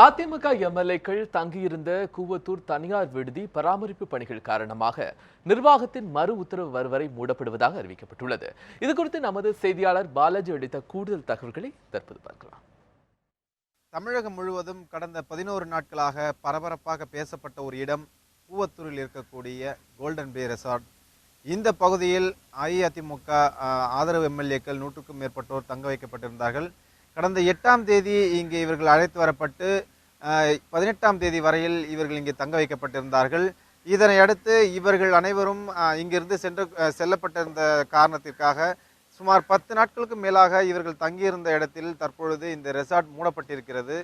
அதிமுக எம்எல்ஏக்கள் தங்கியிருந்த கூவத்தூர் தனியார் விடுதி பராமரிப்பு பணிகள் காரணமாக நிர்வாகத்தின் மறு உத்தரவு வரும் வரை மூடப்படுவதாக அறிவிக்கப்பட்டுள்ளது. இது குறித்து நமது செய்தியாளர் பாலாஜி அளித்த கூடுதல் தகவல்களை தற்போது பார்க்கலாம். தமிழகம் முழுவதும் கடந்த பதினோரு நாட்களாக பரபரப்பாக பேசப்பட்ட ஒரு இடம் கூவத்தூரில் இருக்கக்கூடிய கோல்டன் பே ரெசார்ட். இந்த பகுதியில் அஇஅதிமுக ஆதரவு எம்எல்ஏக்கள் நூற்றுக்கும் மேற்பட்டோர் தங்க வைக்கப்பட்டிருந்தார்கள். கடந்த எட்டாம் தேதி இங்கே இவர்கள் அழைத்து வரப்பட்டு பதினெட்டாம் தேதி வரையில் இவர்கள் இங்கே தங்க வைக்கப்பட்டிருந்தார்கள். இதனை அடுத்து இவர்கள் அனைவரும் இங்கிருந்து சென்று செல்லப்பட்டிருந்த காரணத்திற்காக சுமார் பத்து நாட்களுக்கு மேலாக இவர்கள் தங்கியிருந்த இடத்தில் தற்பொழுது இந்த ரெசார்ட் மூடப்பட்டிருக்கிறது.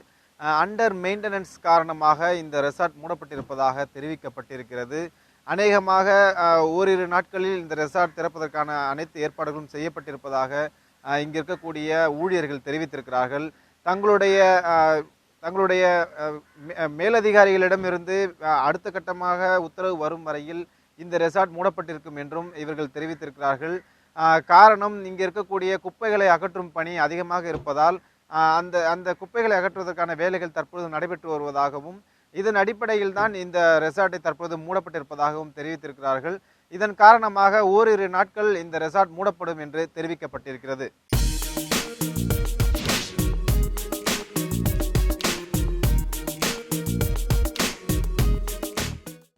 அண்டர் மெயின்டெனன்ஸ் காரணமாக இந்த ரெசார்ட் மூடப்பட்டிருப்பதாக தெரிவிக்கப்பட்டிருக்கிறது. அநேகமாக ஓரிரு நாட்களில் இந்த ரெசார்ட் திறப்பதற்கான அனைத்து ஏற்பாடுகளும் செய்யப்பட்டிருப்பதாக இங்கே இருக்கக்கூடிய ஊழியர்கள் தெரிவித்திருக்கிறார்கள். தங்களுடைய தங்களுடைய மே- மேலதிகாரிகளிடமிருந்து அடுத்த கட்டமாக உத்தரவு வரும் வரையில் இந்த ரெசார்ட் மூடப்பட்டிருக்கும் என்றும் இவர்கள் தெரிவித்திருக்கிறார்கள். காரணம் இங்கே இருக்கக்கூடிய குப்பைகளை அகற்றும் பணி அதிகமாக இருப்பதால் அந்த அந்த குப்பைகளை அகற்றுவதற்கான வேலைகள் தற்பொழுது நடைபெற்று வருவதாகவும் இதன் அடிப்படையில் தான் இந்த ரெசார்ட்டை தற்போது மூடப்பட்டிருப்பதாகவும் தெரிவித்திருக்கிறார்கள். இதன் காரணமாக ஓரிரு நாட்கள் இந்த ரெசார்ட் மூடப்படும் என்று தெரிவிக்கப்பட்டிருக்கிறது.